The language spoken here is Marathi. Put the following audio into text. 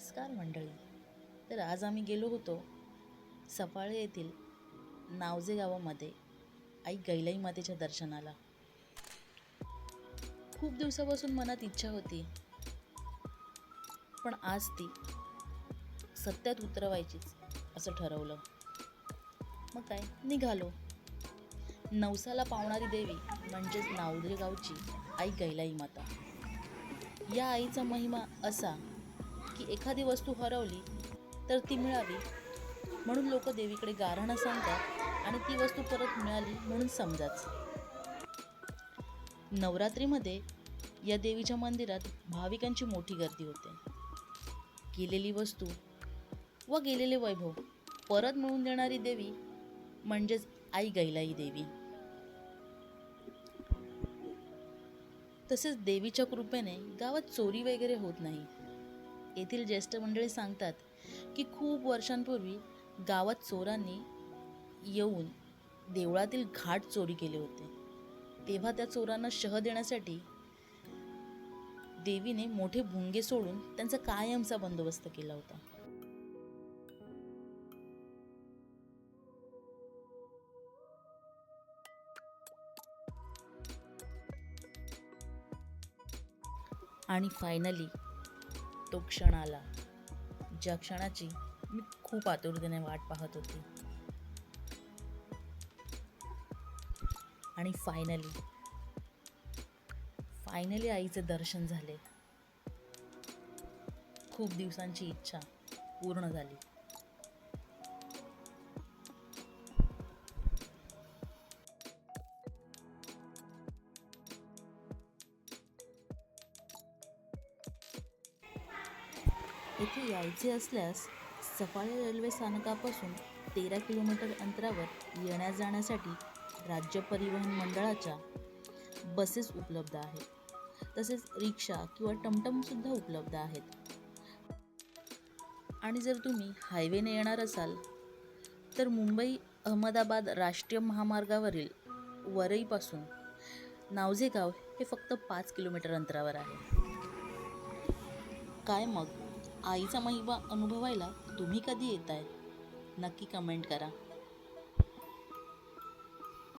नमस्कार मंडळी. तर आज आम्ही गेलो होतो सफाळे येथील नावजे गावामध्ये आई गैलाई मातेच्या दर्शनाला. खूप दिवसापासून मनात इच्छा होती पण आज ती सत्यात उतरवायचीच असं ठरवलं. मग काय निघालो. नवसाला पावणारी देवी म्हणजेच नावदे गावची आई गैलाई माता. या आईचा महिमा असा की एखादी वस्तू हरवली तर ती मिळावी. म्हणून लोक देवीकडे गारहाणं सांगतात आणि ती वस्तू परत मिळाली म्हणून समजाच नवरात्रीमध्ये या देवीच्या मंदिरात भाविकांची मोठी गर्दी होते. गेलेली वस्तू व गेलेले वैभव परत मिळवून देणारी देवी म्हणजेच आई गैलाई देवी. तसेच देवीच्या कृपेने गावात चोरी वगैरे होत नाही. येथील ज्येष्ठ मंडळी सांगतात की खूप वर्षांपूर्वी गावात चोरांनी येऊन देवळातील घाट चोरी केले होते. तेव्हा त्या चोरांना शह देण्यासाठी देवीने मोठे भुंगे सोडून त्यांचा कायमचा बंदोबस्त केला होता. आणि फायनली तो क्षण आला ज्या क्षणाची मी खूप आतुरतेने वाट पाहत होती. आणि फायनली फायनली आईचे दर्शन झाले. खूप दिवसांची इच्छा पूर्ण झाली. येथे यायचे असल्यास सफाळे रेल्वे स्थानकापासून तेरा किलोमीटर अंतरावर येण्या जाण्यासाठी राज्य परिवहन मंडळाच्या बसेस उपलब्ध आहेत. तसेच रिक्षा किंवा टमटमसुद्धा उपलब्ध आहेत. आणि जर तुम्ही हायवेने येणार असाल तर मुंबई अहमदाबाद राष्ट्रीय महामार्गावरील वरईपासून नावझे गाव हे फक्त पाच किलोमीटर अंतरावर आहे. काय मग? आईचा महिमा अनुभवायला तुम्ही कधी येत आहे नक्की कमेंट करा.